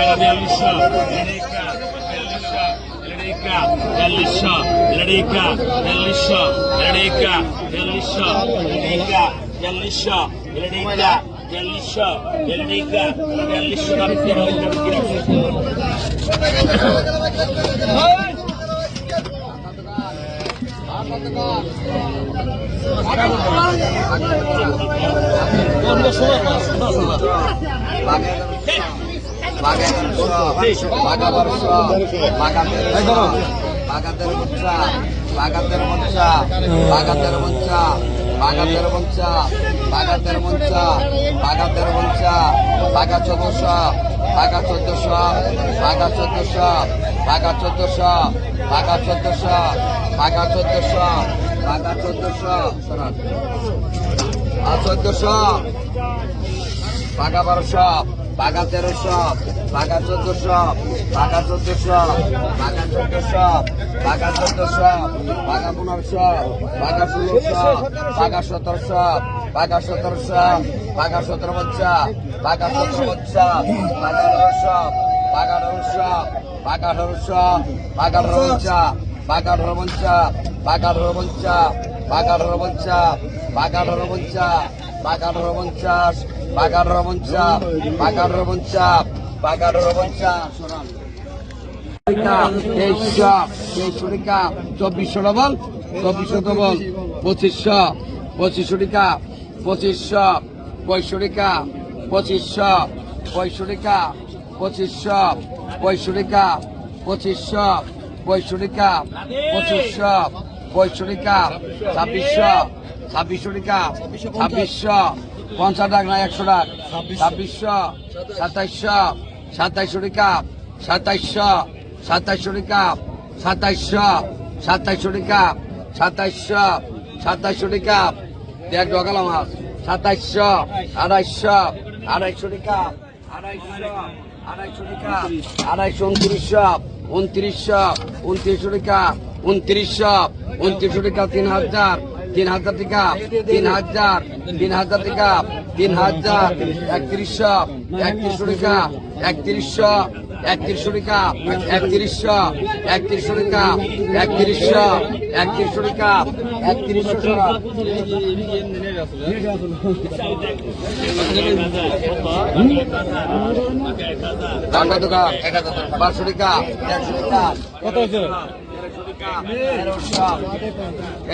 বিয়াল্লিশশো বিয়াল্লিশশো বিয়াল্লিশশো বিয়াল্লিশশো বিয়াল্লিশশো বিয়াল্লিশশো বিয়াল্লিশশো বিয়াল্লিশশো বিয়াল্লিশশো বিয়াল্লিশশো বাঘা তিনশো বাঘা বারোশো বাঘা তেরোশো বাঘাতের মোচা বাঘাতের মোচা বাঘাতের মোচা বাঘাতের মোচা বাঘাতের মোচা বাঘাতের মোচা বাঘা চোদ্দশো বাঘা চোদ্দশো বাঘা চোদ্দশো বাঘা চোদ্দশো বাঘা চোদ্দশো বাঘা চোদ্দশো বাঘা চোদ্দশো চোদ্দশো বাঘা বারোশো বাঘা তেরোশো, বাঘা চোদ্দশো বাঘা চোদ্দশো বাঘা চোদ্দশো বাঘা চোদ্দশো, বাঘা পনেরোশো, বাঘা ষোলোশো, বাঘা সতেরোশো বাঘা সতেরোশো, বাঘা সতেরো পঞ্চা বাঘা সতেরো পঞ্চা বাঘা আঠারোশো বাঘা আঠারোশো বাঘা আঠারোশো বাঘা আঠারো পঞ্চা বাঘা আঠারো পঞ্চা বাঘা আঠারো পঞ্চা বাঘা বাঘাঠেরো পঞ্চাশ বাঘাঠেরো পঞ্চাশ বাঘাঠেরো পঞ্চাশ বাঘাঠেরো পঞ্চাশ তেইশশো তেইশশো টাকা চব্বিশশো ডবল চব্বিশশো ডবল, পঁচিশশো পঁচিশশো টাকা পঁচিশশো পঁয়ষট্টি টাকা পঁচিশশো পঁয়ষট্টি টাকা পঁচিশশো পঁয়ষট্টি টাকা পঁচিশশো পঁয়ষট্টি টাকা পঁচিশশো পঁয়ষট্টি টাকা ছাব্বিশশো ছাব্বিশশো টাকা ছাব্বিশশো, পঞ্চাশ টাকা না একশো টাকা ছাব্বিশশো, সাতাইশশো সাতাইশশো টাকা সাতাইশশো সাতাইশশো টাকা সাতাইশশো সাতাইশশো টাকা সাতাইশশো সাতাইশশো টাকা দেখ ঢোকালাম মাছ সাতাইশশো, আড়াইশশো আড়াইশো টাকা আড়াইশো আড়াইশো টাকা আড়াইশো উনত্রিশশো উনত্রিশশো উনত্রিশশো টাকা উনত্রিশশো উনত্রিশশো টাকা তিন হাজার তিন হাজার টাকা তিন হাজার তিন হাজার টাকা তিন হাজার একত্রিশশো একত্রিশশো টাকা একত্রিশশো একত্রিশশো টাকা একত্রিশশো একত্রিশশো টাকা একত্রিশশো একত্রিশশো টাকা একত্রিশশো টাকা টাকা বারোশো টাকা দেড়শো টাকা কত হয়েছে?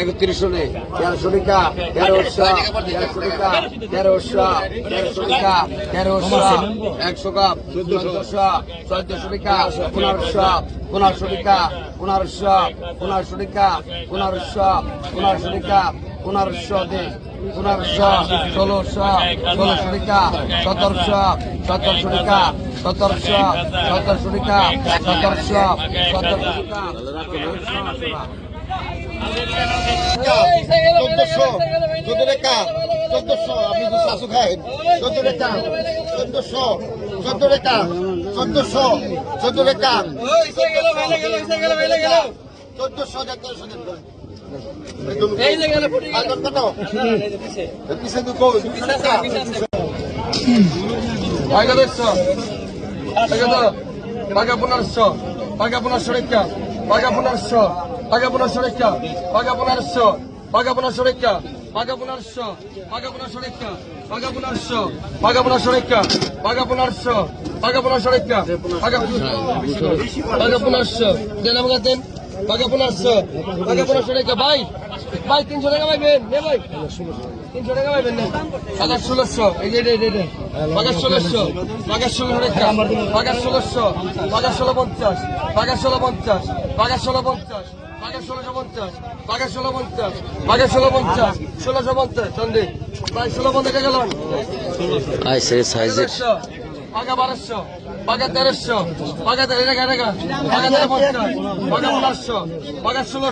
একত্রিশশো নেই তেরোশো টাকা, তেরোশো তেরোশো টাকা, তেরোশো তেরোশো টাকা, তেরোশো, একশো কাপ চোদ্দশো চোদ্দশো টাকা, পনেরোশো পনেরোশো টাকা, পনেরোশো পনেরোশো টাকা পনেরোশো, ষোলোশো ষোলোশো টাকা, সতেরোশো সতেরোশো টাকা, সতেরোশো সতেরোশো টাকা, সতেরোশো সতেরোশো টাকা। চোদ্দশো, চোদ্দ টাকা, চোদ্দশো, আপনি যে চোদ্দ টাকা পনেরোশো টাকা পনেরোশো রেখা টাকা পনেরোশো টাকা পনেরোশো রেখা টাকা পনেরোশো টাকা পনেরোশো রেখা টাকা পনেরোশো টাকা পনেরোশো রেখা টাকা পনেরোশো টাকা পনেরোশো রেখা টাকা পনেরোশো টাকা পনেরোশো রেখা টাকা টাকা পনেরোশো দেন আমাকে দেন টাকা পনেরোশো টাকা পনেরোশো ভাই ভাই তিনশো টাকা পাইবেন নে ভাই তিনশো টাকা পাইবেন না পাকা ষোলোশো এই যে এই যে, এই যে পাকা ষোলোশো পাকা ষোলো টাকা পাকা ষোলোশো পাকা ষোলো পঞ্চাশ পাকা ষোলো পঞ্চাশ পাকা ষোলো পঞ্চাশ পাকা ষোলোশো পঞ্চাশ পাকা ষোলো পঞ্চাশ পাকা ষোলো পঞ্চাশ ষোলোশো পঞ্চাশ চন্ডি ভাই ষোলো পঞ্চাশ গেল তেরোশো পাকা বারোশো পাকা তেরোশো পাকা তেরো টাকা টাকা পাকা তেরো পঞ্চাশ পাকা পনেরোশো পাকা ষোলো